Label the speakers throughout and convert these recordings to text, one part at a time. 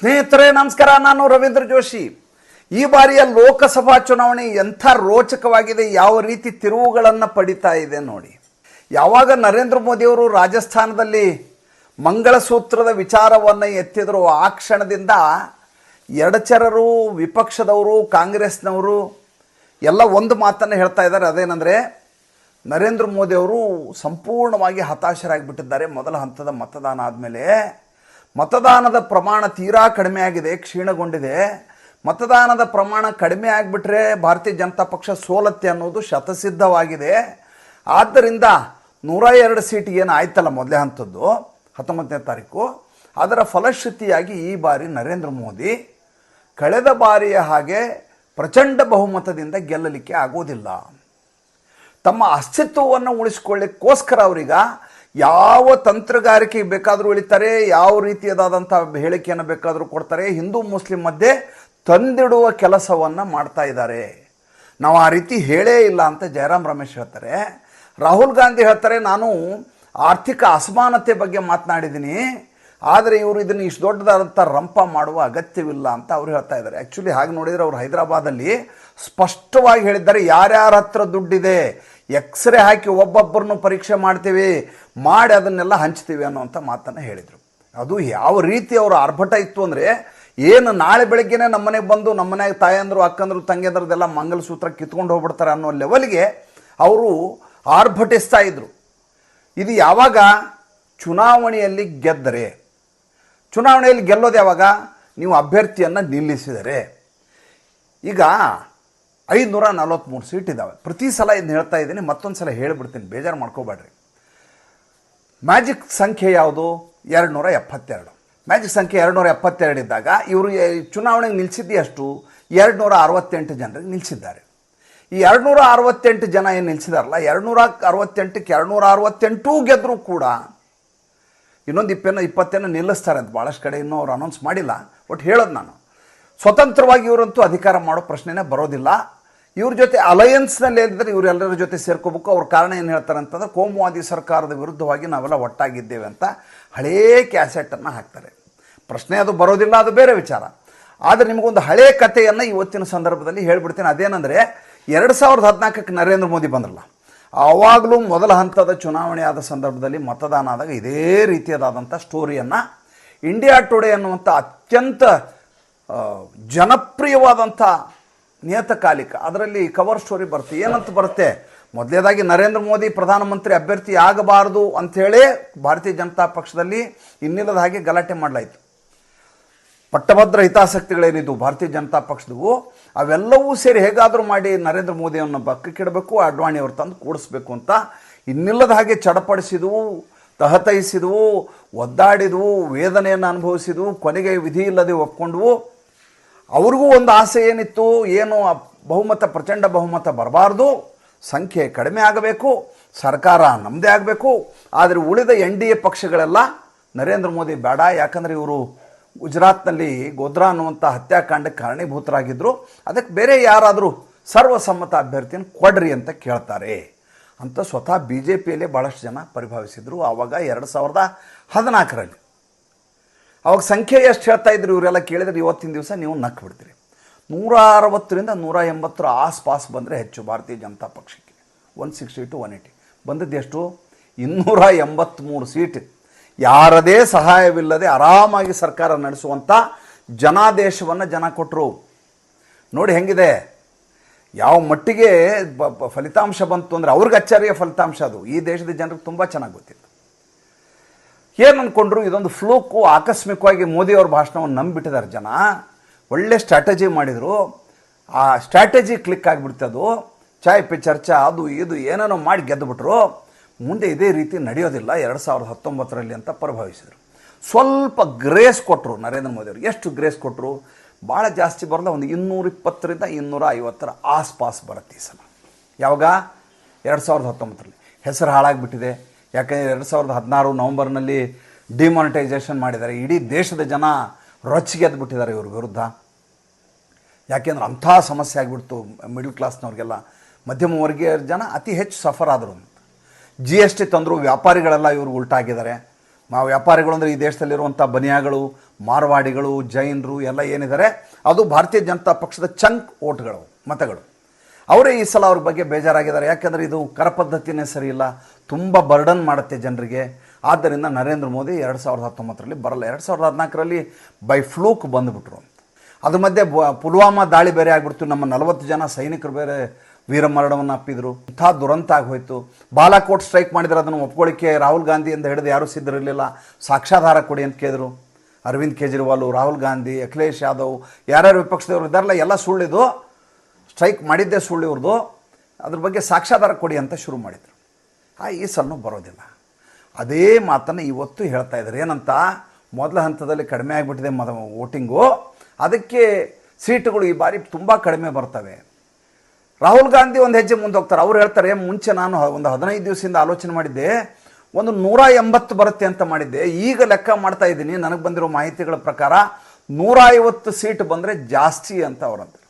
Speaker 1: ಸ್ನೇಹಿತರೆ, ನಮಸ್ಕಾರ. ನಾನು ರವೀಂದ್ರ ಜೋಶಿ. ಈ ಬಾರಿಯ ಲೋಕಸಭಾ ಚುನಾವಣೆ ಎಂಥ ರೋಚಕವಾಗಿದೆ, ಯಾವ ರೀತಿ ತಿರುವುಗಳನ್ನು ಪಡಿತಾ ಇದೆ ನೋಡಿ. ಯಾವಾಗ ನರೇಂದ್ರ ಮೋದಿಯವರು ರಾಜಸ್ಥಾನದಲ್ಲಿ ಮಂಗಳಸೂತ್ರದ ವಿಚಾರವನ್ನು ಎತ್ತಿದ್ರು, ಆ ಕ್ಷಣದಿಂದ ಎಡಚರರು, ವಿಪಕ್ಷದವರು, ಕಾಂಗ್ರೆಸ್ನವರು ಎಲ್ಲ ಒಂದು ಮಾತನ್ನು ಹೇಳ್ತಾ ಇದ್ದಾರೆ. ಅದೇನೆಂದರೆ, ನರೇಂದ್ರ ಮೋದಿಯವರು ಸಂಪೂರ್ಣವಾಗಿ ಹತಾಶರಾಗಿಬಿಟ್ಟಿದ್ದಾರೆ ಮೊದಲ ಹಂತದ ಮತದಾನ ಆದಮೇಲೆ. ಮತದಾನದ ಪ್ರಮಾಣ ತೀರಾ ಕಡಿಮೆ ಆಗಿದೆ, ಕ್ಷೀಣಗೊಂಡಿದೆ. ಮತದಾನದ ಪ್ರಮಾಣ ಕಡಿಮೆ ಆಗಿಬಿಟ್ರೆ ಭಾರತೀಯ ಜನತಾ ಪಕ್ಷ ಸೋಲತ್ತೆ ಅನ್ನೋದು ಶತಸಿದ್ಧವಾಗಿದೆ. ಆದ್ದರಿಂದ ನೂರ ಎರಡು ಸೀಟ್ ಏನು ಆಯ್ತಲ್ಲ ಮೊದಲೇ ಹಂತದ್ದು ಹತ್ತೊಂಬತ್ತನೇ ತಾರೀಕು. ಅದರ ಫಲಶ್ರುತಿಯಾಗಿ ಈ ಬಾರಿ ನರೇಂದ್ರ ಮೋದಿ ಕಳೆದ ಬಾರಿಯ ಹಾಗೆ ಪ್ರಚಂಡ ಬಹುಮತದಿಂದ ಗೆಲ್ಲಲಿಕ್ಕೆ ಆಗೋದಿಲ್ಲ ತಮ್ಮ ಅಸ್ತಿತ್ವವನ್ನು ಉಳಿಸಿಕೊಳ್ಳಿಕ್ಕೋಸ್ಕರ ಅವರೀಗ ಯಾವ ತಂತ್ರಗಾರಿಕೆ ಬೇಕಾದರೂ ಇಳಿತಾರೆ, ಯಾವ ರೀತಿಯದಾದಂಥ ಹೇಳಿಕೆಯನ್ನು ಬೇಕಾದರೂ ಕೊಡ್ತಾರೆ, ಹಿಂದೂ ಮುಸ್ಲಿಂ ಮಧ್ಯೆ ತಂದಿಡುವ ಕೆಲಸವನ್ನು ಮಾಡ್ತಾ ಇದ್ದಾರೆ. ನಾವು ಆ ರೀತಿ ಹೇಳೇ ಇಲ್ಲ ಅಂತ ಜಯರಾಮ್ ರಮೇಶ್ ಹೇಳ್ತಾರೆ. ರಾಹುಲ್ ಗಾಂಧಿ ಹೇಳ್ತಾರೆ, ನಾನು ಆರ್ಥಿಕ ಅಸಮಾನತೆ ಬಗ್ಗೆ ಮಾತನಾಡಿದ್ದೀನಿ, ಆದರೆ ಇವರು ಇದನ್ನು ಇಷ್ಟು ದೊಡ್ಡದಾದಂಥ ರಂಪ ಮಾಡುವ ಅಗತ್ಯವಿಲ್ಲ ಅಂತ ಅವ್ರು ಹೇಳ್ತಾ ಇದ್ದಾರೆ. ಆ್ಯಕ್ಚುಲಿ ಹಾಗೆ ನೋಡಿದರೆ ಅವರು ಹೈದರಾಬಾದಲ್ಲಿ ಸ್ಪಷ್ಟವಾಗಿ ಹೇಳಿದ್ದಾರೆ, ಯಾರ್ಯಾರ ಹತ್ರ ದುಡ್ಡಿದೆ ಎಕ್ಸ್ರೇ ಹಾಕಿ ಒಬ್ಬೊಬ್ಬರನ್ನು ಪರೀಕ್ಷೆ ಮಾಡ್ತೀವಿ, ಮಾಡಿ ಅದನ್ನೆಲ್ಲ ಹಂಚ್ತೀವಿ ಅನ್ನೋಂಥ ಮಾತನ್ನು ಹೇಳಿದರು. ಅದು ಯಾವ ರೀತಿ ಅವರು ಆರ್ಭಟ ಇತ್ತು ಅಂದರೆ, ಏನು ನಾಳೆ ಬೆಳಗ್ಗೆನೇ ನಮ್ಮನೆಗೆ ಬಂದು ನಮ್ಮನೆಗೆ ತಾಯಂದರು, ಅಕ್ಕಂದರು, ತಂಗಿಯಂದ್ರದ್ದೆಲ್ಲ ಮಂಗಲಸೂತ್ರ ಕಿತ್ಕೊಂಡು ಹೋಗ್ಬಿಡ್ತಾರೆ ಅನ್ನೋ ಲೆವೆಲ್ಗೆ ಅವರು ಆರ್ಭಟಿಸ್ತಾ ಇದ್ದರು ಇದು ಯಾವಾಗ? ಚುನಾವಣೆಯಲ್ಲಿ ಗೆದ್ದರೆ ಚುನಾವಣೆಯಲ್ಲಿ ಗೆಲ್ಲೋದು ಯಾವಾಗ? ನೀವು ಅಭ್ಯರ್ಥಿಯನ್ನು ನಿಲ್ಲಿಸಿದರೆ. ಈಗ ಐದುನೂರ ನಲವತ್ತ್ಮೂರು ಸೀಟ್ ಇದ್ದಾವೆ ಪ್ರತಿ ಸಲ ಇದನ್ನ ಹೇಳ್ತಾ ಇದ್ದೀನಿ ಮತ್ತೊಂದು ಸಲ ಹೇಳಿಬಿಡ್ತೀನಿ, ಬೇಜಾರು ಮಾಡ್ಕೋಬೇಡ್ರಿ. ಮ್ಯಾಜಿಕ್ ಸಂಖ್ಯೆ ಯಾವುದು? ಎರಡು ನೂರ ಎಪ್ಪತ್ತೆರಡು ಮ್ಯಾಜಿಕ್ ಸಂಖ್ಯೆ ಎರಡು ನೂರ ಎಪ್ಪತ್ತೆರಡು ಇದ್ದಾಗ ಇವರು ಚುನಾವಣೆಗೆ ನಿಲ್ಲಿಸಿದ್ದು ಅಷ್ಟು ಎರಡು ನೂರ ಅರವತ್ತೆಂಟು ಜನರಿಗೆ ನಿಲ್ಲಿಸಿದ್ದಾರೆ ಈ ಎರಡು ನೂರ ಅರವತ್ತೆಂಟು ಜನ ಏನು ನಿಲ್ಲಿಸಿದಾರಲ್ಲ ಎರಡು ನೂರ ಅರವತ್ತೆಂಟಕ್ಕೆ ಎರಡು ನೂರ ಅರವತ್ತೆಂಟೂ ಗೆದ್ದರೂ ಕೂಡ ಇನ್ನೊಂದು ಇಪ್ಪೇನೋ ಇಪ್ಪತ್ತೇನೋ ನಿಲ್ಲಿಸ್ತಾರೆ ಅಂತ ಭಾಳಷ್ಟು ಕಡೆ ಇನ್ನೂ ಅವ್ರು ಅನೌನ್ಸ್ ಮಾಡಿಲ್ಲ. ಒಟ್ಟು ಹೇಳೋದು ನಾನು, ಸ್ವತಂತ್ರವಾಗಿ ಇವರಂತೂ ಅಧಿಕಾರ ಮಾಡೋ ಪ್ರಶ್ನೆನೇ ಬರೋದಿಲ್ಲ. ಇವ್ರ ಜೊತೆ ಅಲಯನ್ಸ್ನಲ್ಲಿ ಏನಿದ್ರೆ ಇವರೆಲ್ಲರ ಜೊತೆ ಸೇರ್ಕೋಬೇಕು. ಅವ್ರ ಕಾರಣ ಏನು ಹೇಳ್ತಾರೆ ಅಂತಂದ್ರೆ ಕೋಮುವಾದಿ ಸರ್ಕಾರದ ವಿರುದ್ಧವಾಗಿ ನಾವೆಲ್ಲ ಒಟ್ಟಾಗಿದ್ದೇವೆ ಅಂತ ಹಳೇ ಕ್ಯಾಸೆಟನ್ನು ಹಾಕ್ತಾರೆ. ಪ್ರಶ್ನೆ ಅದು ಬರೋದಿಲ್ಲ, ಅದು ಬೇರೆ ವಿಚಾರ. ಆದರೆ ನಿಮಗೊಂದು ಹಳೇ ಕಥೆಯನ್ನು ಇವತ್ತಿನ ಸಂದರ್ಭದಲ್ಲಿ ಹೇಳ್ಬಿಡ್ತೀನಿ. ಅದೇನೆಂದರೆ, ಎರಡು ಸಾವಿರದ ಹದಿನಾಲ್ಕಕ್ಕೆ ನರೇಂದ್ರ ಮೋದಿ ಬಂದ್ರಲ್ಲ, ಆವಾಗಲೂ ಮೊದಲ ಹಂತದ ಚುನಾವಣೆ ಆದ ಸಂದರ್ಭದಲ್ಲಿ ಮತದಾನ ಆದಾಗ ಇದೇ ರೀತಿಯದಾದಂಥ ಸ್ಟೋರಿಯನ್ನು ಇಂಡಿಯಾ ಟುಡೇ ಅನ್ನುವಂಥ ಅತ್ಯಂತ ಜನಪ್ರಿಯವಾದಂಥ ನಿಯತಕಾಲಿಕ. ಅದರಲ್ಲಿ ಕವರ್ ಸ್ಟೋರಿ ಬರುತ್ತೆ. ಏನಂತ ಬರುತ್ತೆ? ಮೊದಲೇದಾಗಿ ನರೇಂದ್ರ ಮೋದಿ ಪ್ರಧಾನಮಂತ್ರಿ ಅಭ್ಯರ್ಥಿ ಆಗಬಾರದು ಅಂಥೇಳಿ ಭಾರತೀಯ ಜನತಾ ಪಕ್ಷದಲ್ಲಿ ಇನ್ನಿಲ್ಲದ ಹಾಗೆ ಗಲಾಟೆ ಮಾಡಲಾಯಿತು. ಪಟ್ಟಭದ್ರ ಹಿತಾಸಕ್ತಿಗಳೇನಿದ್ವು ಭಾರತೀಯ ಜನತಾ ಪಕ್ಷದವು? ಅವೆಲ್ಲವೂ ಸೇರಿ ಹೇಗಾದರೂ ಮಾಡಿ ನರೇಂದ್ರ ಮೋದಿಯನ್ನು ಅಡ್ವಾಣಿ ಅವ್ರು ತಂದು ಕೂಡಿಸ್ಬೇಕು ಅಂತ ಇನ್ನಿಲ್ಲದ ಹಾಗೆ ಚಡಪಡಿಸಿದವು, ತಹತೈಸಿದವು, ಒದ್ದಾಡಿದವು, ವೇದನೆಯನ್ನು ಅನುಭವಿಸಿದವು, ಕೊನೆಗೆ ವಿಧಿ ಇಲ್ಲದೆ ಒಪ್ಕೊಂಡ್ವು. ಅವ್ರಿಗೂ ಒಂದು ಆಸೆ ಏನಿತ್ತು, ಏನು ಬಹುಮತ, ಪ್ರಚಂಡ ಬಹುಮತ ಬರಬಾರ್ದು. ಸಂಖ್ಯೆ ಕಡಿಮೆ ಆಗಬೇಕು, ಸರ್ಕಾರ ನಮ್ಮದೇ ಆಗಬೇಕು. ಆದರೆ ಉಳಿದ ಎನ್ ಡಿ ಎ ಪಕ್ಷಗಳೆಲ್ಲ ನರೇಂದ್ರ ಮೋದಿ ಬೇಡ. ಯಾಕಂದರೆ ಇವರು ಗುಜರಾತ್ನಲ್ಲಿ ಗೋದ್ರಾ ಅನ್ನುವಂಥ ಹತ್ಯಾಕಾಂಡಕ್ಕೆ ಕಾರಣೀಭೂತರಾಗಿದ್ದರು ಅದಕ್ಕೆ ಬೇರೆ ಯಾರಾದರೂ ಸರ್ವಸಮ್ಮತ ಅಭ್ಯರ್ಥಿಯನ್ನು ಕೊಡ್ರಿ ಅಂತ ಕೇಳ್ತಾರೆ. ಅಂತ ಸ್ವತಃ ಬಿ ಜೆ ಪಿಯಲ್ಲೇ ಭಾಳಷ್ಟು ಜನ ಪರಿಭಾವಿಸಿದರು. ಆವಾಗ ಎರಡು ಸಾವಿರದ ಹದಿನಾಲ್ಕರಲ್ಲಿ. ಅವಾಗ ಸಂಖ್ಯೆ ಎಷ್ಟು ಹೇಳ್ತಾ ಇದ್ರು ಇವರೆಲ್ಲ ಕೇಳಿದ್ರೆ ಇವತ್ತಿನ ದಿವಸ ನೀವು ನಕ್ಕು ಬಿಡ್ತೀರಿ. ನೂರ ಅರವತ್ತರಿಂದ ನೂರ ಎಂಬತ್ತರ ಆಸ್ಪಾಸ್ ಬಂದರೆ ಹೆಚ್ಚು ಭಾರತೀಯ ಜನತಾ ಪಕ್ಷಕ್ಕೆ. One sixty two one eighty ಬಂದದ್ದು ಎಷ್ಟು? ಇನ್ನೂರ ಎಂಬತ್ತ್ಮೂರು ಸೀಟ್. ಯಾರದೇ ಸಹಾಯವಿಲ್ಲದೆ ಆರಾಮಾಗಿ ಸರ್ಕಾರ ನಡೆಸುವಂಥ ಜನಾದೇಶವನ್ನು ಜನ ಕೊಟ್ಟರು ನೋಡಿ ಹೆಂಗಿದೆ. ಯಾವ ಮಟ್ಟಿಗೆ ಫಲಿತಾಂಶ ಬಂತು ಅಂದರೆ ಅವ್ರಿಗೆ ಅಚ್ಚರಿಯ ಫಲಿತಾಂಶ ಅದು. ಈ ದೇಶದ ಜನರಿಗೆ ತುಂಬ ಚೆನ್ನಾಗಿ ಗೊತ್ತಿತ್ತು. ಏನು ಅಂದ್ಕೊಂಡ್ರು ಇದೊಂದು ಫ್ಲೂಕು ಆಕಸ್ಮಿಕವಾಗಿ ಮೋದಿಯವ್ರ ಭಾಷಣವನ್ನು ನಂಬಿಟ್ಟಿದ್ದಾರೆ ಜನ. ಒಳ್ಳೆ ಸ್ಟ್ರಾಟಜಿ ಮಾಡಿದರು. ಆ ಸ್ಟ್ರಾಟಜಿ ಕ್ಲಿಕ್ ಆಗಿಬಿಡ್ತು ಅದು. ಚಾಯ್ ಪೆ ಚರ್ಚಾ, ಅದು ಇದು, ಏನೇನೋ ಮಾಡಿ ಗೆದ್ದುಬಿಟ್ರು ಮುಂದೆ ಇದೇ ರೀತಿ ನಡೆಯೋದಿಲ್ಲ. ಎರಡು ಸಾವಿರದ ಹತ್ತೊಂಬತ್ತರಲ್ಲಿ ಅಂತ ಪ್ರಭಾವಿಸಿದರು. ಸ್ವಲ್ಪ ಗ್ರೇಸ್ ಕೊಟ್ಟರು ನರೇಂದ್ರ ಮೋದಿಯವರು ಎಷ್ಟು ಗ್ರೇಸ್ ಕೊಟ್ಟರು ಭಾಳ ಜಾಸ್ತಿ ಬರಲ್ಲ, ಒಂದು ಇನ್ನೂರ ಇಪ್ಪತ್ತರಿಂದ ಇನ್ನೂರ ಐವತ್ತರ ಆಸ್ಪಾಸ್ ಬರುತ್ತೆ ಈ ಸಲ. ಯಾವಾಗ? ಎರಡು ಸಾವಿರದ ಹತ್ತೊಂಬತ್ತರಲ್ಲಿ. ಹೆಸರು ಹಾಳಾಗಿಬಿಟ್ಟಿದೆ. ಯಾಕಂದರೆ ಎರಡು ಸಾವಿರದ ಹದಿನಾರು ನವಂಬರ್ನಲ್ಲಿ ಡಿಮಾನಿಟೈಸೇಷನ್ ಮಾಡಿದ್ದಾರೆ. ಇಡೀ ದೇಶದ ಜನ ರೊಚ್ಚಿಗೆದ್ದು ಬಿಟ್ಟಿದ್ದಾರೆ ಇವ್ರ ವಿರುದ್ಧ. ಯಾಕೆಂದ್ರೆ ಅಂಥ ಸಮಸ್ಯೆ ಆಗಿಬಿಡ್ತು ಮಿಡ್ಲ್ ಕ್ಲಾಸ್ನವ್ರಿಗೆಲ್ಲ. ಮಧ್ಯಮ ವರ್ಗೀಯ ಜನ ಅತಿ ಹೆಚ್ಚು ಸಫರ್ ಆದರು. ಜಿ ಎಸ್ ಟಿ ತಂದರು, ವ್ಯಾಪಾರಿಗಳೆಲ್ಲ ಇವರು ಉಲ್ಟಾಗಿದ್ದಾರೆ. ಮಾ ವ್ಯಾಪಾರಿಗಳು ಅಂದರೆ ಈ ದೇಶದಲ್ಲಿರುವಂಥ ಬನಿಯಾಗಳು, ಮಾರ್ವಾಡಿಗಳು, ಜೈನರು ಎಲ್ಲ ಏನಿದ್ದಾರೆ, ಅದು ಭಾರತೀಯ ಜನತಾ ಪಕ್ಷದ ಚಂಕ್ ಓಟ್ಗಳು, ಮತಗಳು. ಅವರೇ ಈ ಸಲ ಅವ್ರ ಬಗ್ಗೆ ಬೇಜಾರಾಗಿದ್ದಾರೆ. ಯಾಕೆಂದರೆ ಇದು ಕರಪದ್ಧತಿನೇ ಸರಿ ಇಲ್ಲ. ತುಂಬ ಬರ್ಡನ್ ಮಾಡುತ್ತೆ ಜನರಿಗೆ. ಆದ್ದರಿಂದ ನರೇಂದ್ರ ಮೋದಿ ಎರಡು ಸಾವಿರದ ಹತ್ತೊಂಬತ್ತರಲ್ಲಿ ಬರಲ್ಲ. ಎರಡು ಸಾವಿರದ ಹದಿನಾಲ್ಕರಲ್ಲಿ ಬೈ ಫ್ಲೂಕ್ ಬಂದುಬಿಟ್ರು. ಅದ್ರ ಮಧ್ಯೆ ಪುಲ್ವಾಮಾ ದಾಳಿ ಬೇರೆ ಆಗ್ಬಿಡ್ತು. ನಮ್ಮ ನಲವತ್ತು ಜನ ಸೈನಿಕರು ಬೇರೆ ವೀರಮರಣವನ್ನು ಅಪ್ಪಿದ್ರು. ಇಂಥ ದುರಂತ ಆಗೋಯ್ತು. ಬಾಲಾಕೋಟ್ ಸ್ಟ್ರೈಕ್ ಮಾಡಿದ್ರೆ ಅದನ್ನು ಒಪ್ಕೊಳ್ಳಿಕ್ಕೆ ರಾಹುಲ್ ಗಾಂಧಿ ಅಂತ ಹಿಡಿದು ಯಾರೂ ಸಿದ್ಧರಿರಲಿಲ್ಲ ಸಾಕ್ಷ್ಯಾಧಾರ ಕೊಡಿ ಅಂತ ಕೇಳಿದ್ರು. ಅರವಿಂದ್ ಕೇಜ್ರಿವಾಲು, ರಾಹುಲ್ ಗಾಂಧಿ, ಅಖಿಲೇಶ್ ಯಾದವ್, ಯಾರ್ಯಾರು ವಿಪಕ್ಷದವರು ಇದ್ದಾರಲ್ಲ, ಎಲ್ಲ ಸುಳ್ಳಿದು ಸ್ಟ್ರೈಕ್ ಮಾಡಿದ್ದೇ ಸುಳ್ಳು ಇವ್ರದ್ದು ಅದ್ರ ಬಗ್ಗೆ ಸಾಕ್ಷ್ಯಾಧಾರ ಕೊಡಿ ಅಂತ ಶುರು ಮಾಡಿದರು. ಆ ಈ ಸಲನೂ ಬರೋದಿಲ್ಲ. ಅದೇ ಮಾತನ್ನು ಇವತ್ತು ಹೇಳ್ತಾ ಇದ್ದಾರೆ. ಏನಂತ? ಮೊದಲ ಹಂತದಲ್ಲಿ ಕಡಿಮೆ ಆಗಿಬಿಟ್ಟಿದೆ ಮದ ವೋಟಿಂಗು. ಅದಕ್ಕೆ ಸೀಟುಗಳು ಈ ಬಾರಿ ತುಂಬ ಕಡಿಮೆ ಬರ್ತವೆ. ರಾಹುಲ್ ಗಾಂಧಿ ಒಂದು ಹೆಜ್ಜೆ ಮುಂದೆ ಹೋಗ್ತಾರೆ. ಅವ್ರು ಹೇಳ್ತಾರೆ, ಮುಂಚೆ ನಾನು ಒಂದು ಹದಿನೈದು ದಿವಸದಿಂದ ಆಲೋಚನೆ ಮಾಡಿದ್ದೆ. ಒಂದು ನೂರ ಎಂಬತ್ತು ಬರುತ್ತೆ ಅಂತ ಮಾಡಿದ್ದೆ. ಈಗ ಲೆಕ್ಕ ಮಾಡ್ತಾ ಇದ್ದೀನಿ. ನನಗೆ ಬಂದಿರೋ ಮಾಹಿತಿಗಳ ಪ್ರಕಾರ ನೂರ ಐವತ್ತು ಸೀಟ್ ಬಂದರೆ ಜಾಸ್ತಿ ಅಂತ ಅವ್ರಂತಾರೆ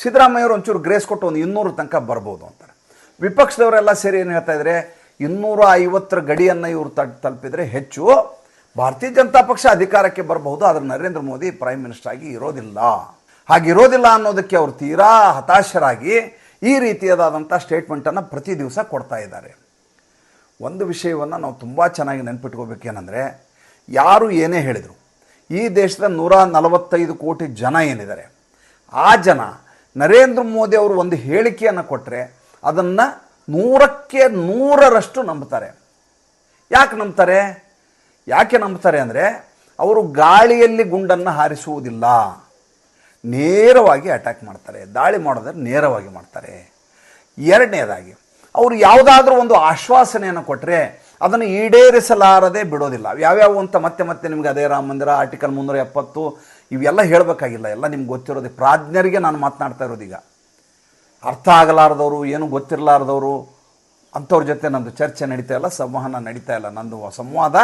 Speaker 1: ಸಿದ್ದರಾಮಯ್ಯವರು ಒಂಚೂರು ಗ್ರೇಸ್ ಕೊಟ್ಟು ಒಂದು ಇನ್ನೂರು ತನಕ ಬರ್ಬೋದು ಅಂತಾರೆ. ವಿಪಕ್ಷದವರೆಲ್ಲ ಸೇರಿ ಏನು ಹೇಳ್ತಾ ಇದ್ದಾರೆ ಇನ್ನೂರ ಐವತ್ತರ ಗಡಿಯನ್ನು ಇವರು ತ ತಲುಪಿದರೆ ಹೆಚ್ಚು. ಭಾರತೀಯ ಜನತಾ ಪಕ್ಷ ಅಧಿಕಾರಕ್ಕೆ ಬರಬಹುದು, ಆದರೆ ನರೇಂದ್ರ ಮೋದಿ ಪ್ರೈಮ್ ಮಿನಿಸ್ಟರ್ ಆಗಿ ಇರೋದಿಲ್ಲ. ಹಾಗಿರೋದಿಲ್ಲ ಅನ್ನೋದಕ್ಕೆ ಅವರು ತೀರಾ ಹತಾಶರಾಗಿ ಈ ರೀತಿಯಾದಂಥ ಸ್ಟೇಟ್ಮೆಂಟನ್ನು ಪ್ರತಿ ದಿವಸ ಕೊಡ್ತಾ ಇದ್ದಾರೆ. ಒಂದು ವಿಷಯವನ್ನು ನಾವು ತುಂಬ ಚೆನ್ನಾಗಿ ನೆನ್ಪಿಟ್ಕೋಬೇಕೇನೆಂದರೆ ಯಾರು ಏನೇ ಹೇಳಿದರು, ಈ ದೇಶದ ನೂರ ನಲವತ್ತೈದು ಕೋಟಿ ಜನ ಏನಿದ್ದಾರೆ, ಆ ಜನ ನರೇಂದ್ರ ಮೋದಿ ಅವರು ಒಂದು ಹೇಳಿಕೆಯನ್ನು ಕೊಟ್ಟರೆ ಅದನ್ನು ನೂರಕ್ಕೆ ನೂರರಷ್ಟು ನಂಬ್ತಾರೆ ಯಾಕೆ ನಂಬ್ತಾರೆ? ಯಾಕೆ ನಂಬ್ತಾರೆ ಅಂದರೆ ಅವರು ಗಾಳಿಯಲ್ಲಿ ಗುಂಡನ್ನು ಹಾರಿಸುವುದಿಲ್ಲ. ನೇರವಾಗಿ ಅಟ್ಯಾಕ್ ಮಾಡ್ತಾರೆ. ದಾಳಿ ಮಾಡೋದ್ರೆ ನೇರವಾಗಿ ಮಾಡ್ತಾರೆ. ಎರಡನೇದಾಗಿ, ಅವರು ಯಾವುದಾದ್ರೂ ಒಂದು ಆಶ್ವಾಸನೆಯನ್ನು ಕೊಟ್ಟರೆ ಅದನ್ನು ಈಡೇರಿಸಲಾರದೆ ಬಿಡೋದಿಲ್ಲ. ಯಾವ್ಯಾವು ಅಂತ ಮತ್ತೆ ಮತ್ತೆ ನಿಮಗೆ ಅದೇ ರಾಮ ಮಂದಿರ ಆರ್ಟಿಕಲ್ ಮುನ್ನೂರ ಎಪ್ಪತ್ತು, ಇವೆಲ್ಲ ಹೇಳಬೇಕಾಗಿಲ್ಲ. ಎಲ್ಲ ನಿಮ್ಗೆ ಗೊತ್ತಿರೋದು. ಪ್ರಾಜ್ಞರಿಗೆ ನಾನು ಮಾತನಾಡ್ತಾ ಇರೋದೀಗ ಅರ್ಥ ಆಗಲಾರದವರು, ಏನು ಗೊತ್ತಿರಲಾರದವರು, ಅಂಥವ್ರ ಜೊತೆ ನಂದು ಚರ್ಚೆ ನಡೀತಾ ಇಲ್ಲ, ಸಂವಹನ ನಡೀತಾ ಇಲ್ಲ. ನಂದು ಸಂವಾದ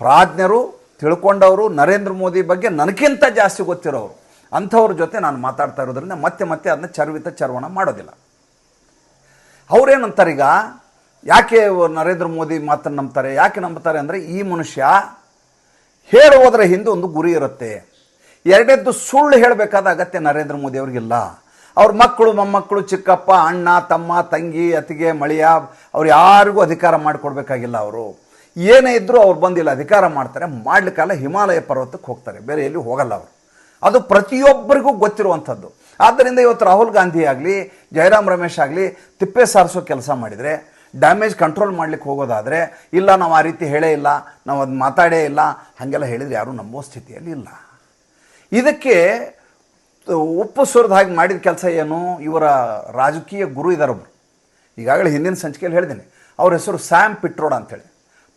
Speaker 1: ಪ್ರಾಜ್ಞರು, ತಿಳ್ಕೊಂಡವರು, ನರೇಂದ್ರ ಮೋದಿ ಬಗ್ಗೆ ನನಗಿಂತ ಜಾಸ್ತಿ ಗೊತ್ತಿರೋರು, ಅಂಥವ್ರ ಜೊತೆ ನಾನು ಮಾತಾಡ್ತಾ ಇರೋದ್ರಿಂದ ಮತ್ತೆ ಮತ್ತೆ ಅದನ್ನ ಚರ್ವಿತ ಚರ್ವಣ ಮಾಡೋದಿಲ್ಲ. ಅವ್ರೇನಂತಾರೆ ಈಗ, ಯಾಕೆ ನರೇಂದ್ರ ಮೋದಿ ಮಾತನ್ನು ನಂಬ್ತಾರೆ, ಯಾಕೆ ನಂಬ್ತಾರೆ ಅಂದರೆ ಈ ಮನುಷ್ಯ ಹೇಳುವುದರ ಹಿಂದೆ ಒಂದು ಗುರಿ ಇರುತ್ತೆ. ಎರಡನೇದ್ದು ಸುಳ್ಳು ಹೇಳಬೇಕಾದ ಅಗತ್ಯ ನರೇಂದ್ರ ಮೋದಿ ಅವ್ರಿಗಿಲ್ಲ. ಅವ್ರ ಮಕ್ಕಳು, ಮೊಮ್ಮಕ್ಕಳು, ಚಿಕ್ಕಪ್ಪ, ಅಣ್ಣ, ತಮ್ಮ, ತಂಗಿ, ಅತ್ತಿಗೆ, ಮಳಿಯ, ಅವ್ರು ಯಾರಿಗೂ ಅಧಿಕಾರ ಮಾಡಿಕೊಡ್ಬೇಕಾಗಿಲ್ಲ ಅವರು. ಏನೇ ಇದ್ದರೂ ಅವ್ರು ಬಂದಿಲ್ಲ, ಅಧಿಕಾರ ಮಾಡ್ತಾರೆ, ಮಾಡ್ಲಿಕ್ಕಲ್ಲ ಹಿಮಾಲಯ ಪರ್ವತಕ್ಕೆ ಹೋಗ್ತಾರೆ, ಬೇರೆ ಎಲ್ಲಿ ಹೋಗಲ್ಲ ಅವರು. ಅದು ಪ್ರತಿಯೊಬ್ಬರಿಗೂ ಗೊತ್ತಿರುವಂಥದ್ದು. ಆದ್ದರಿಂದ ಇವತ್ತು ರಾಹುಲ್ ಗಾಂಧಿ ಆಗಲಿ, ಜಯರಾಮ್ ರಮೇಶ್ ಆಗಲಿ, ತಿಪ್ಪೆ ಸಾರಿಸೋ ಕೆಲಸ ಮಾಡಿದರೆ, ಡ್ಯಾಮೇಜ್ ಕಂಟ್ರೋಲ್ ಮಾಡ್ಲಿಕ್ಕೆ ಹೋಗೋದಾದರೆ, ಇಲ್ಲ ನಾವು ಆ ರೀತಿ ಹೇಳೇ ಇಲ್ಲ, ನಾವು ಅದು ಮಾತಾಡೇ ಇಲ್ಲ, ಹಾಗೆಲ್ಲ ಹೇಳಿದರೆ ಯಾರೂ ನಂಬೋ ಸ್ಥಿತಿಯಲ್ಲಿ ಇಲ್ಲ. ಇದಕ್ಕೆ ಉಪ್ಪು ಸುರಿದ ಹಾಗೆ ಮಾಡಿದ ಕೆಲಸ ಏನು? ಇವರ ರಾಜಕೀಯ ಗುರು ಇದ್ದಾರೊಬ್ರು ಈಗಾಗಲೇ ಹಿಂದಿನ ಸಂಚಿಕೆಯಲ್ಲಿ ಹೇಳಿದ್ದೀನಿ. ಅವ್ರ ಹೆಸರು ಸ್ಯಾಮ್ ಪಿಟ್ರೋಡ ಅಂತೇಳಿ.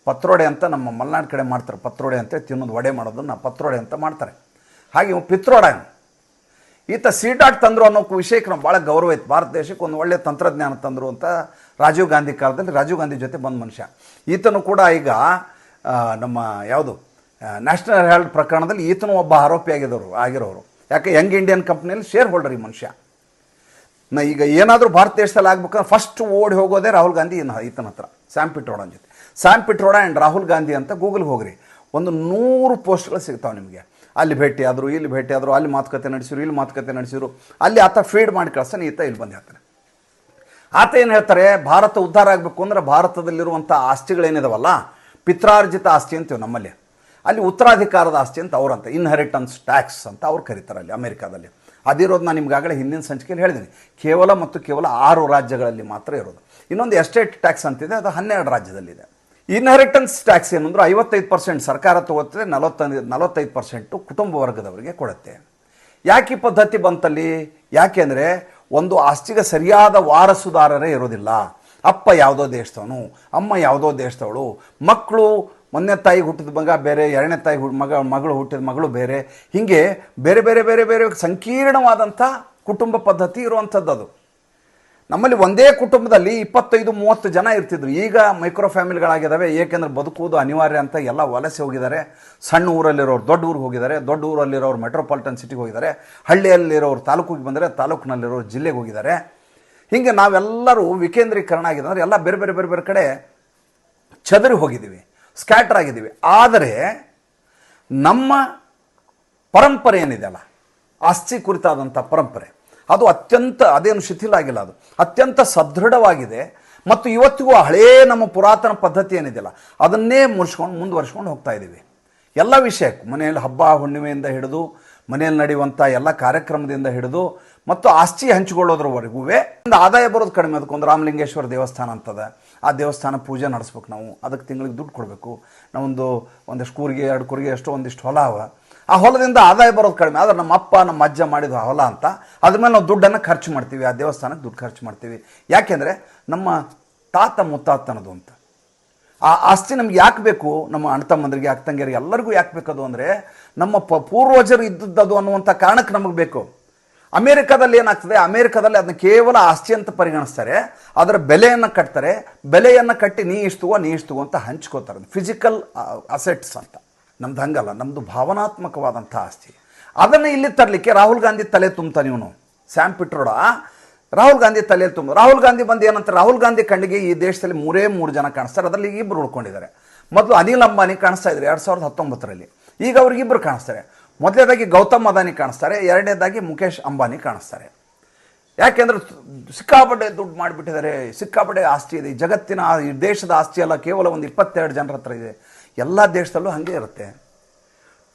Speaker 1: ಪತ್ರೋಡೆ ಅಂತ ನಮ್ಮ ಮಲೆನಾಡು ಕಡೆ ಮಾಡ್ತಾರೆ. ಪತ್ರೋಡೆ ಅಂತೇಳಿ ತಿನ್ನೋದು, ವಡೆ ಮಾಡೋದನ್ನು ಪತ್ರೋಡೆ ಅಂತ ಮಾಡ್ತಾರೆ. ಹಾಗೆ ಇವು ಪಿತ್ರೋಡ ಈತ ಸೀಟಾಟ್ ತಂದರು ಅನ್ನೋ ವಿಷಯಕ್ಕೆ ನಾವು ಭಾಳ ಗೌರವ ಇತ್ತು. ಭಾರತ ದೇಶಕ್ಕೆ ಒಂದು ಒಳ್ಳೆಯ ತಂತ್ರಜ್ಞಾನ ತಂದರು ಅಂತ ರಾಜೀವ್ ಗಾಂಧಿ ಕಾಲದಲ್ಲಿ ರಾಜೀವ್ ಗಾಂಧಿ ಜೊತೆ ಬಂದ ಮನುಷ್ಯ. ಈತನು ಕೂಡ ಈಗ ನಮ್ಮ ಯಾವುದು ನ್ಯಾಷನಲ್ ಹೆರಾಲ್ಡ್ ಪ್ರಕರಣದಲ್ಲಿ ಈತನು ಒಬ್ಬ ಆರೋಪಿಯಾಗಿದ್ದವರು ಆಗಿರೋರು. ಯಾಕೆ ಯಂಗ್ ಇಂಡಿಯನ್ ಕಂಪ್ನಿಯಲ್ಲಿ ಶೇರ್ ಹೋಲ್ಡರ್ ಈ ಮನುಷ್ಯ. ನಾ ಈಗ ಏನಾದರೂ ಭಾರತ ದೇಶದಲ್ಲಿ ಆಗ್ಬೇಕಂದ್ರೆ ಫಸ್ಟ್ ಓಡಿ ಹೋಗೋದೇ ರಾಹುಲ್ ಗಾಂಧಿ ಇನ್ನು ಈತನ ಹತ್ರ, ಸ್ಯಾಮ್ ಪಿಟ್ರೋಡ ಜೊತೆ. ಸ್ಯಾಮ್ ಪಿಟ್ರೋಡ ಆ್ಯಂಡ್ ರಾಹುಲ್ ಗಾಂಧಿ ಅಂತ ಗೂಗಲ್ಗೆ ಹೋಗ್ರಿ. ಒಂದು ನೂರು ಪೋಸ್ಟ್ಗಳು ಸಿಗ್ತಾವೆ ನಿಮಗೆ. ಅಲ್ಲಿ ಭೇಟಿ ಆದರು, ಇಲ್ಲಿ ಭೇಟಿ ಆದರು, ಅಲ್ಲಿ ಮಾತುಕತೆ ನಡೆಸಿರು ಇಲ್ಲಿ ಮಾತುಕತೆ ನಡೆಸಿರು ಅಲ್ಲಿ ಆತ ಫೀಡ್ ಮಾಡಿ ಕಳ್ಸಾನೆ ಈತ ಇಲ್ಲಿ ಬಂದು ಹೇಳ್ತಾನೆ. ಆತ ಏನು ಹೇಳ್ತಾರೆ, ಭಾರತ ಉದ್ಧಾರ ಆಗಬೇಕು ಅಂದ್ರೆ ಭಾರತದಲ್ಲಿರುವಂಥ ಆಸ್ತಿಗಳೇನಿದಾವಲ್ಲ, ಪಿತ್ರಾರ್ಜಿತ ಆಸ್ತಿ ಅಂತೀವಿ ನಮ್ಮಲ್ಲಿ. ಅಲ್ಲಿ ಉತ್ತರಾಧಿಕಾರದ ಆಸ್ತಿ ಅಂತ ಅವರಂತೆ ಇನ್ಹೆರಿಟನ್ಸ್ ಟ್ಯಾಕ್ಸ್ ಅಂತ ಅವ್ರು ಕರೀತಾರೆ ಅಲ್ಲಿ ಅಮೆರಿಕಾದಲ್ಲಿ. ಅದಿರೋದು ನಾನು ನಿಮ್ಗಾಗಲೇ ಹಿಂದಿನ ಸಂಚಿಕೆಯಲ್ಲಿ ಹೇಳಿದ್ದೀನಿ ಕೇವಲ ಮತ್ತು ಕೇವಲ ಆರು ರಾಜ್ಯಗಳಲ್ಲಿ ಮಾತ್ರ ಇರೋದು. ಇನ್ನೊಂದು ಎಸ್ಟೇಟ್ ಟ್ಯಾಕ್ಸ್ ಅಂತಿದೆ, ಅದು ಹನ್ನೆರಡು ರಾಜ್ಯದಲ್ಲಿದೆ. ಇನ್ಹೆರಿಟನ್ಸ್ ಟ್ಯಾಕ್ಸ್ ಏನಂದ್ರೆ ಐವತ್ತೈದು ಪರ್ಸೆಂಟ್ ಸರ್ಕಾರ ತಗೋತದೆ, ನಲವತ್ತೈದು ನಲವತ್ತೈದು ಪರ್ಸೆಂಟು ಕುಟುಂಬ ವರ್ಗದವರಿಗೆ ಕೊಡುತ್ತೆ. ಯಾಕೆ ಈ ಪದ್ಧತಿ ಬಂತಲ್ಲಿ? ಯಾಕೆಂದರೆ ಒಂದು ಆಸ್ತಿಗೆ ಸರಿಯಾದ ವಾರಸುದಾರರೇ ಇರೋದಿಲ್ಲ. ಅಪ್ಪ ಯಾವುದೋ ದೇಶದವನು, ಅಮ್ಮ ಯಾವುದೋ ದೇಶದವಳು, ಮಕ್ಕಳು ಮೊನ್ನೆ ತಾಯಿಗೆ ಹುಟ್ಟಿದ ಮಗ ಬೇರೆ, ಎರಡನೇ ತಾಯಿ ಹುಟ್ ಮಗ, ಮಗಳು ಹುಟ್ಟಿದ ಮಗಳು ಬೇರೆ. ಹೀಗೆ ಬೇರೆ ಬೇರೆ ಬೇರೆ ಬೇರೆ ಸಂಕೀರ್ಣವಾದಂಥ ಕುಟುಂಬ ಪದ್ಧತಿ ಇರುವಂಥದ್ದು ಅದು. ನಮ್ಮಲ್ಲಿ ಒಂದೇ ಕುಟುಂಬದಲ್ಲಿ ಇಪ್ಪತ್ತೈದು, ಮೂವತ್ತು ಜನ ಇರ್ತಿದ್ರು. ಈಗ ಮೈಕ್ರೋ ಫ್ಯಾಮಿಲಿಗಳಾಗಿದ್ದಾವೆ ಏಕೆಂದ್ರೆ ಬದುಕುವುದು ಅನಿವಾರ್ಯ ಅಂತ ಎಲ್ಲ ವಲಸೆ ಹೋಗಿದ್ದಾರೆ. ಸಣ್ಣ ಊರಲ್ಲಿರೋರು ದೊಡ್ಡ ಊರಿಗೆ ಹೋಗಿದ್ದಾರೆ. ದೊಡ್ಡ ಊರಲ್ಲಿರೋರು ಮೆಟ್ರೋಪಾಲಿಟನ್ ಸಿಟಿಗೆ ಹೋಗಿದ್ದಾರೆ. ಹಳ್ಳಿಯಲ್ಲಿರೋರು ತಾಲೂಕಿಗೆ ಬಂದರೆ ತಾಲೂಕಿನಲ್ಲಿರೋರು ಜಿಲ್ಲೆಗೆ ಹೋಗಿದ್ದಾರೆ. ಹೀಗೆ ನಾವೆಲ್ಲರೂ ವಿಕೇಂದ್ರೀಕರಣ ಆಗಿದೆ ಅಂದರೆ ಎಲ್ಲ ಬೇರೆ ಬೇರೆ ಬೇರೆ ಬೇರೆ ಕಡೆ ಚದರಿ ಹೋಗಿದ್ದೀವಿ. ಸ್ಕ್ಯಾಟರ್ ಆಗಿದ್ದೀವಿ. ಆದರೆ ನಮ್ಮ ಪರಂಪರೆ ಏನಿದೆಯಲ್ಲ ಆಸ್ತಿ ಕುರಿತಾದಂಥ ಪರಂಪರೆ. ಅದು ಅತ್ಯಂತ, ಅದೇನು ಶಿಥಿಲ ಆಗಿಲ್ಲ ಅದು. ಅತ್ಯಂತ ಸದೃಢವಾಗಿದೆ. ಮತ್ತು ಇವತ್ತಿಗೂ ಹಳೇ ನಮ್ಮ ಪುರಾತನ ಪದ್ಧತಿ ಏನಿದೆಯಲ್ಲ, ಅದನ್ನೇ ಮುರ್ಸ್ಕೊಂಡು, ಮುಂದುವರ್ಸ್ಕೊಂಡು ಹೋಗ್ತಾ ಇದ್ದೀವಿ. ಎಲ್ಲ ವಿಷಯಕ್ಕೂ, ಮನೆಯಲ್ಲಿ ಹಬ್ಬ, ಹುಣ್ಣಿಮೆಯಿಂದ ಹಿಡಿದು, ಮನೆಯಲ್ಲಿ ನಡೆಯುವಂಥ ಎಲ್ಲ ಕಾರ್ಯಕ್ರಮದಿಂದ ಹಿಡಿದು, ಮತ್ತು ಆಸ್ತಿ ಹಂಚಿಕೊಳ್ಳೋದ್ರವರೆಗೂ ಒಂದು ಆದಾಯ ಬರೋದು ಕಡಿಮೆ ಅದಕ್ಕೊಂದು ರಾಮಲಿಂಗೇಶ್ವರ ದೇವಸ್ಥಾನ ಅಂತದ. ಆ ದೇವಸ್ಥಾನ ಪೂಜೆ ನಡೆಸ್ಬೇಕು ನಾವು. ಅದಕ್ಕೆ ತಿಂಗಳಿಗೆ ದುಡ್ಡು ಕೊಡಬೇಕು. ನಾವೊಂದು ಒಂದಿಷ್ಟು ಕೂರಿಗೆ, ಎರಡು ಕೂರಿಗೆ ಎಷ್ಟೋ ಒಂದಿಷ್ಟು ಹೊಲ ಅವ. ಆ ಹೊಲದಿಂದ ಆದಾಯ ಬರೋದು ಕಡಿಮೆ. ಆದರೆ ನಮ್ಮ ಅಪ್ಪ, ನಮ್ಮ ಅಜ್ಜ ಮಾಡಿದ ಹೊಲ ಅಂತ, ಅದ್ರ ಮೇಲೆ ನಾವು ದುಡ್ಡನ್ನು ಖರ್ಚು ಮಾಡ್ತೀವಿ. ಆ ದೇವಸ್ಥಾನಕ್ಕೆ ದುಡ್ಡು ಖರ್ಚು ಮಾಡ್ತೀವಿ. ಯಾಕೆಂದರೆ ನಮ್ಮ ತಾತ ಮುತ್ತಾತನದು ಅಂತ. ಆ ಆಸ್ತಿ ನಮ್ಗೆ ಯಾಕೆ ಬೇಕು? ನಮ್ಮ ಅಣ್ಣ ತಮ್ಮಂದ್ರಿಗೆ, ಅಕ್ಕ ತಂಗಿಯರಿಗೆ ಎಲ್ಲರಿಗೂ ಯಾಕೆ ಬೇಕದು ಅಂದರೆ, ನಮ್ಮ ಪ, ಪೂರ್ವಜರು ಇದ್ದದ್ದು ಅನ್ನುವಂಥ ಕಾರಣಕ್ಕೆ ನಮಗೆ ಬೇಕು. ಅಮೇರಿಕಾದಲ್ಲಿ ಏನಾಗ್ತದೆ? ಅಮೇರಿಕಾದಲ್ಲಿ ಅದನ್ನ ಕೇವಲ ಆಸ್ತಿ ಅಂತ ಪರಿಗಣಿಸ್ತಾರೆ. ಅದರ ಬೆಲೆಯನ್ನು ಕಟ್ತಾರೆ. ಬೆಲೆಯನ್ನು ಕಟ್ಟಿ ನೀ ಇಷ್ಟು ನೀ ಇಷ್ಟು ತಗೋ ಅಂತ ಹಂಚ್ಕೋತಾರೆ. ಫಿಸಿಕಲ್ ಅಸೆಟ್ಸ್ ಅಂತ. ನಮ್ದು ಹಂಗಲ್ಲ. ನಮ್ಮದು ಭಾವನಾತ್ಮಕವಾದಂಥ ಆಸ್ತಿ. ಅದನ್ನು ಇಲ್ಲಿ ತರಲಿಕ್ಕೆ ರಾಹುಲ್ ಗಾಂಧಿ ತಲೆ ತುಂಬ್ತಾನೆ ಇವನು. ಸ್ಯಾಮ್ ಪಿಟ್ರೋಡ. ರಾಹುಲ್ ಗಾಂಧಿ ತಲೆ ತುಂಬ ರಾಹುಲ್ ಗಾಂಧಿ ಬಂದು ಏನಂತ ರಾಹುಲ್ ಗಾಂಧಿ ಕಣ್ಣಿಗೆ ಈ ದೇಶದಲ್ಲಿ ಮೂರೇ ಮೂರು ಜನ ಕಾಣಿಸ್ತಾರೆ. ಅದರಲ್ಲಿ ಇಬ್ಬರು ಉಳ್ಕೊಂಡಿದ್ದಾರೆ. ಮೊದಲು ಅನಿಲ್ ಅಂಬಾನಿ ಕಾಣಿಸ್ತಾ ಇದ್ರು. ಎರಡು ಸಾವಿರದ ಹತ್ತೊಂಬತ್ತರಲ್ಲಿ. ಈಗ ಅವ್ರಿಗಿಬ್ಬರು ಕಾಣಿಸ್ತಾರೆ. ಮೊದಲನೇದಾಗಿ ಗೌತಮ್ ಅದಾನಿ ಕಾಣಿಸ್ತಾರೆ, ಎರಡನೇದಾಗಿ ಮುಖೇಶ್ ಅಂಬಾನಿ ಕಾಣಿಸ್ತಾರೆ. ಯಾಕೆಂದ್ರೆ ಸಿಕ್ಕಾಪಟ್ಟೆ ದುಡ್ಡು ಮಾಡಿಬಿಟ್ಟಿದ್ದಾರೆ, ಸಿಕ್ಕಾಪಟ್ಟೆ ಆಸ್ತಿ ಇದೆ. ಜಗತ್ತಿನ ದೇಶದ ಆಸ್ತಿ ಎಲ್ಲ ಕೇವಲ ಒಂದು ಇಪ್ಪತ್ತೆರಡು ಜನರ ಹತ್ರ ಇದೆ. ಎಲ್ಲ ದೇಶದಲ್ಲೂ ಹಾಗೆ ಇರುತ್ತೆ.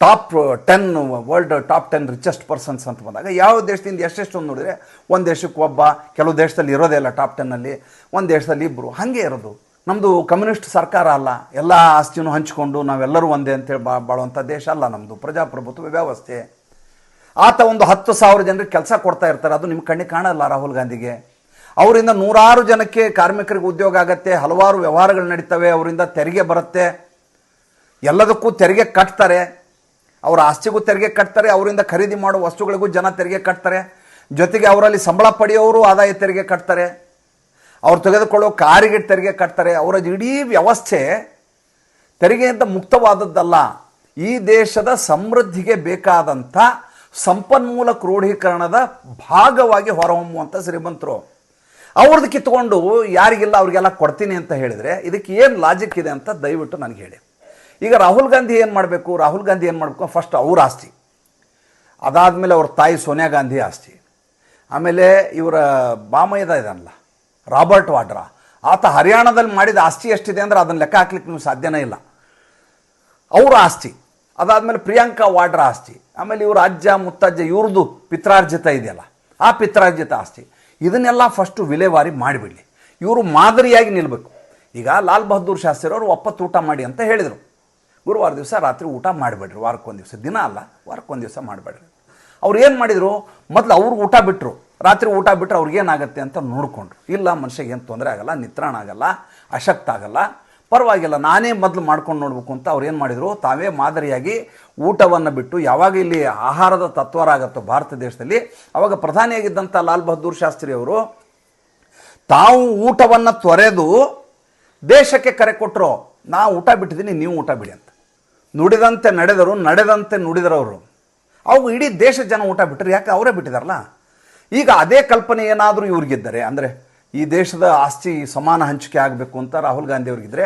Speaker 1: Top ten world top ten richest persons ಅಂತ ಬಂದಾಗ, ಯಾವ ದೇಶದಿಂದ ಎಷ್ಟೆಷ್ಟು ನೋಡಿದರೆ ನೋಡಿದ್ರೆ ಒಂದು ದೇಶಕ್ಕೆ ಒಬ್ಬ, ಕೆಲವು ದೇಶದಲ್ಲಿ ಇರೋದೇ ಇಲ್ಲ ಟಾಪ್ ಟೆನ್ನಲ್ಲಿ, ಒಂದು ದೇಶದಲ್ಲಿ ಇಬ್ಬರು ಹಾಗೆ ಇರೋದು. ನಮ್ಮದು ಕಮ್ಯುನಿಸ್ಟ್ ಸರ್ಕಾರ ಅಲ್ಲ. ಎಲ್ಲ ಆಸ್ತಿನೂ ಹಂಚಿಕೊಂಡು ನಾವೆಲ್ಲರೂ ಒಂದೇ ಅಂತೇಳಿ ಬಾ ಬಾಳುವಂಥ ದೇಶ ಅಲ್ಲ ನಮ್ಮದು ಪ್ರಜಾಪ್ರಭುತ್ವ ವ್ಯವಸ್ಥೆ. ಆತ ಒಂದು ಹತ್ತು ಸಾವಿರ ಜನರಿಗೆ ಕೆಲಸ ಕೊಡ್ತಾ ಇರ್ತಾರೆ. ಅದು ನಿಮ್ಮ ಕಣ್ಣಿಗೆ ಕಾಣಲ್ಲ ರಾಹುಲ್ ಗಾಂಧಿಗೆ. ಅವರಿಂದ ನೂರಾರು ಜನಕ್ಕೆ ಕಾರ್ಮಿಕರಿಗೆ ಉದ್ಯೋಗ ಆಗತ್ತೆ. ಹಲವಾರು ವ್ಯವಹಾರಗಳು ನಡೀತವೆ. ಅವರಿಂದ ತೆರಿಗೆ ಬರುತ್ತೆ. ಎಲ್ಲದಕ್ಕೂ ತೆರಿಗೆ ಕಟ್ತಾರೆ. ಅವರ ಆಸ್ತಿಗೂ ತೆರಿಗೆ ಕಟ್ತಾರೆ. ಅವರಿಂದ ಖರೀದಿ ಮಾಡೋ ವಸ್ತುಗಳಿಗೂ ಜನ ತೆರಿಗೆ ಕಟ್ತಾರೆ. ಜೊತೆಗೆ ಅವರಲ್ಲಿ ಸಂಬಳ ಪಡೆಯೋರು ಆದಾಯ ತೆರಿಗೆ ಕಟ್ತಾರೆ. ಅವ್ರು ತೆಗೆದುಕೊಳ್ಳೋ ಕಾರಿಗೆ ತೆರಿಗೆ ಕಟ್ತಾರೆ, ಅವರ ಇಡೀ ವ್ಯವಸ್ಥೆ ತೆರಿಗೆಯಿಂದ ಮುಕ್ತವಾದದ್ದಲ್ಲ. ಈ ದೇಶದ ಸಮೃದ್ಧಿಗೆ ಬೇಕಾದಂಥ ಸಂಪನ್ಮೂಲ ಕ್ರೋಢೀಕರಣದ ಭಾಗವಾಗಿ ಹೊರಹೊಮ್ಮುವಂಥ ಶ್ರೀಮಂತರು. ಅವ್ರದ್ದು ಕಿತ್ಕೊಂಡು ಯಾರಿಗಿಲ್ಲ ಅವ್ರಿಗೆಲ್ಲ ಕೊಡ್ತೀನಿ ಅಂತ ಹೇಳಿದರೆ ಇದಕ್ಕೆ ಏನು ಲಾಜಿಕ್ ಇದೆ ಅಂತ ದಯವಿಟ್ಟು ನನಗೆ ಹೇಳಿ. ಈಗ ರಾಹುಲ್ ಗಾಂಧಿ ಏನು ಮಾಡಬೇಕು? ರಾಹುಲ್ ಗಾಂಧಿ ಏನು ಮಾಡಬೇಕು? ಫಸ್ಟ್ ಅವ್ರ ಆಸ್ತಿ. ಅದಾದಮೇಲೆ ಅವ್ರ ತಾಯಿ ಸೋನಿಯಾ ಗಾಂಧಿ ಆಸ್ತಿ. ಆಮೇಲೆ ಇವರ ಬಾಮಯ್ಯದ ಇದನ್ನಲ್ಲ ರಾಬರ್ಟ್ ವಾಡ್ರಾ. ಆತ ಹರಿಯಾಣದಲ್ಲಿ ಮಾಡಿದ ಆಸ್ತಿ ಎಷ್ಟಿದೆ ಅಂದರೆ ಅದನ್ನು ಲೆಕ್ಕ ಹಾಕ್ಲಿಕ್ಕೆ ನೀವು ಸಾಧ್ಯನೇ ಇಲ್ಲ. ಅವರ ಆಸ್ತಿ. ಅದಾದಮೇಲೆ ಪ್ರಿಯಾಂಕಾ ವಾಡ್ರಾ ಆಸ್ತಿ. ಆಮೇಲೆ ಇವ್ರ ಅಜ್ಜ, ಮುತ್ತಜ್ಜ ಇವ್ರದ್ದು ಪಿತ್ರಾರ್ಜಿತ ಇದೆಯಲ್ಲ, ಆ ಪಿತ್ರಾರ್ಜಿತ ಆಸ್ತಿ. ಇದನ್ನೆಲ್ಲ ಫಸ್ಟು ವಿಲೇವಾರಿ ಮಾಡಿಬಿಡಲಿ. ಇವರು ಮಾದರಿಯಾಗಿ ನಿಲ್ಲಬೇಕು ಈಗ ಲಾಲ್ ಬಹದ್ದೂರ್ ಶಾಸ್ತ್ರಿ ಅವರು ಒಪ್ಪತ್ತು ಊಟ ಮಾಡಿ ಅಂತ ಹೇಳಿದರು. ಗುರುವಾರ ದಿವಸ ರಾತ್ರಿ ಊಟ ಮಾಡಿಬಿಡ್ರಿ, ವಾರಕ್ಕೊಂದು ದಿವಸ. ದಿನ ಅಲ್ಲ, ವಾರಕ್ಕೊಂದು ದಿವಸ ಮಾಡಬೇಡ್ರಿ. ಅವ್ರು ಏನು ಮಾಡಿದರು? ಮೊದಲು ಅವ್ರು ಊಟ ಬಿಟ್ಟರು ರಾತ್ರಿ ಊಟ ಬಿಟ್ಟರೆ ಅವ್ರಿಗೇನಾಗುತ್ತೆ ಅಂತ ನೋಡಿಕೊಂಡ್ರು. ಇಲ್ಲ, ಮನುಷ್ಯಗೆ ಏನು ತೊಂದರೆ ಆಗಲ್ಲ ನಿತ್ರಾಣ ಆಗಲ್ಲ, ಅಶಕ್ತ ಆಗಲ್ಲ. ಪರವಾಗಿಲ್ಲ, ನಾನೇ ಮೊದಲು ಮಾಡ್ಕೊಂಡು ನೋಡ್ಬೇಕು ಅಂತ ಅವ್ರು ಏನು ಮಾಡಿದರು? ತಾವೇ ಮಾದರಿಯಾಗಿ ಊಟವನ್ನು ಬಿಟ್ಟು, ಯಾವಾಗ ಇಲ್ಲಿ ಆಹಾರದ ತತ್ವರಾಗತ್ತೋ ಭಾರತ ದೇಶದಲ್ಲಿ, ಅವಾಗ ಪ್ರಧಾನಿಯಾಗಿದ್ದಂಥ ಲಾಲ್ ಬಹದ್ದೂರ್ ಶಾಸ್ತ್ರಿ ಅವರು, ತಾವು ಊಟವನ್ನು ತೊರೆದು ದೇಶಕ್ಕೆ ಕರೆ ಕೊಟ್ಟರು ನಾ ಊಟ ಬಿಟ್ಟಿದ್ದೀನಿ ನೀವು ಊಟ ಬಿಡಿ ಅಂತ. ನುಡಿದಂತೆ ನಡೆದರು, ನಡೆದಂತೆ ನುಡಿದರವರು. ಅವು ಇಡೀ ದೇಶ ಜನ ಊಟ ಬಿಟ್ಟರು ಯಾಕೆ ಅವರೇ ಬಿಟ್ಟಿದಾರಲ್ಲ? ಈಗ ಅದೇ ಕಲ್ಪನೆ ಏನಾದರೂ ಇವ್ರಿಗಿದ್ದರೆ, ಅಂದರೆ ಈ ದೇಶದ ಆಸ್ತಿ ಸಮಾನ ಹಂಚಿಕೆ ಆಗಬೇಕು ಅಂತ ರಾಹುಲ್ ಗಾಂಧಿ ಅವ್ರಿಗಿದ್ರೆ,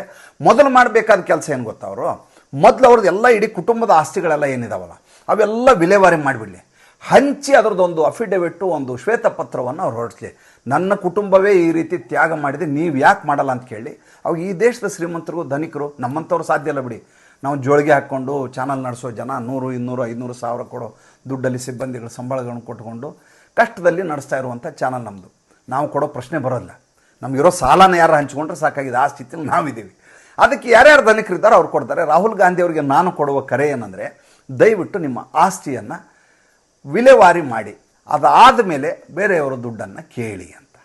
Speaker 1: ಮೊದಲು ಮಾಡಬೇಕಾದ ಕೆಲಸ ಏನು ಗೊತ್ತಾ ಅವರು? ಮೊದಲು ಅವ್ರದ್ದು ಎಲ್ಲ ಇಡೀ ಕುಟುಂಬದ ಆಸ್ತಿಗಳೆಲ್ಲ ಏನಿದಾವಲ್ಲ, ಅವೆಲ್ಲ ವಿಲೇವಾರಿ ಮಾಡಿಬಿಡಲಿ. ಹಂಚಿ ಅದರದ್ದೊಂದು ಅಫಿಡವಿಟ್ಟು ಒಂದು ಶ್ವೇತಪತ್ರವನ್ನು ಅವ್ರು ಹೊರಡಿಸ್ಲಿ ನನ್ನ ಕುಟುಂಬವೇ ಈ ರೀತಿ ತ್ಯಾಗ ಮಾಡಿದೆ, ನೀವು ಯಾಕೆ ಮಾಡಲ್ಲ ಅಂತ ಕೇಳಿ. ಅವಾಗ ಈ ದೇಶದ ಶ್ರೀಮಂತರಿಗೂ ಧನಿಕರು, ನಮ್ಮಂಥವ್ರು ಸಾಧ್ಯ ಇಲ್ಲ ಬಿಡಿ. ನಾವು ಜೋಳಿಗೆ ಹಾಕ್ಕೊಂಡು ಚಾನಲ್ ನಡೆಸೋ ಜನ ನೂರು, ಇನ್ನೂರು, ಐನೂರು ಸಾವಿರ ಕೊಡೋ ದುಡ್ಡಲ್ಲಿ ಸಿಬ್ಬಂದಿಗಳ, ಸಂಬಳಗಳನ್ನು ಕೊಟ್ಕೊಂಡು ಕಷ್ಟದಲ್ಲಿ ನಡೆಸ್ತಾ ಇರುವಂಥ ಚಾನಲ್ ನಮ್ಮದು ನಾವು ಕೊಡೋ ಪ್ರಶ್ನೆ ಬರೋಲ್ಲ. ನಮಗಿರೋ ಸಾಲನ ಯಾರು ಹಂಚ್ಕೊಂಡ್ರೆ ಸಾಕಾಗಿದೆ. ಆ ಸ್ಥಿತಿಯಲ್ಲಿ ನಾವಿದ್ದೀವಿ. ಅದಕ್ಕೆ ಯಾರ್ಯಾರು ಧನಿಕರಿದ್ದಾರೋ ಅವ್ರು ಕೊಡ್ತಾರೆ. ರಾಹುಲ್ ಗಾಂಧಿ ಅವರಿಗೆ ನಾನು ಕೊಡುವ ಕರೆ ಏನಂದರೆ, ದಯವಿಟ್ಟು ನಿಮ್ಮ ಆಸ್ತಿಯನ್ನು ವಿಲೇವಾರಿ ಮಾಡಿ. ಅದಾದ ಮೇಲೆ ಬೇರೆಯವರ ದುಡ್ಡನ್ನು ಕೇಳಿ ಅಂತ.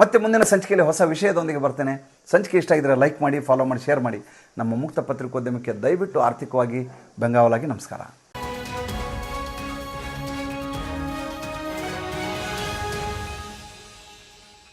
Speaker 1: ಮತ್ತೆ ಮುಂದಿನ ಸಂಚಿಕೆಯಲ್ಲಿ ಹೊಸ ವಿಷಯದೊಂದಿಗೆ ಬರ್ತೇನೆ. ಸಂಚಿಕೆ ಇಷ್ಟ ಆಗಿದ್ರೆ ಲೈಕ್ ಮಾಡಿ ಫಾಲೋ ಮಾಡಿ ಶೇರ್ ಮಾಡಿ. ನಮ್ಮ ಮುಕ್ತ ಪತ್ರಿಕೋದ್ಯಮಕ್ಕೆ ದಯವಿಟ್ಟು ಆರ್ಥಿಕವಾಗಿ ಬೆಂಗಾವಲಾಗಿ ನಮಸ್ಕಾರ.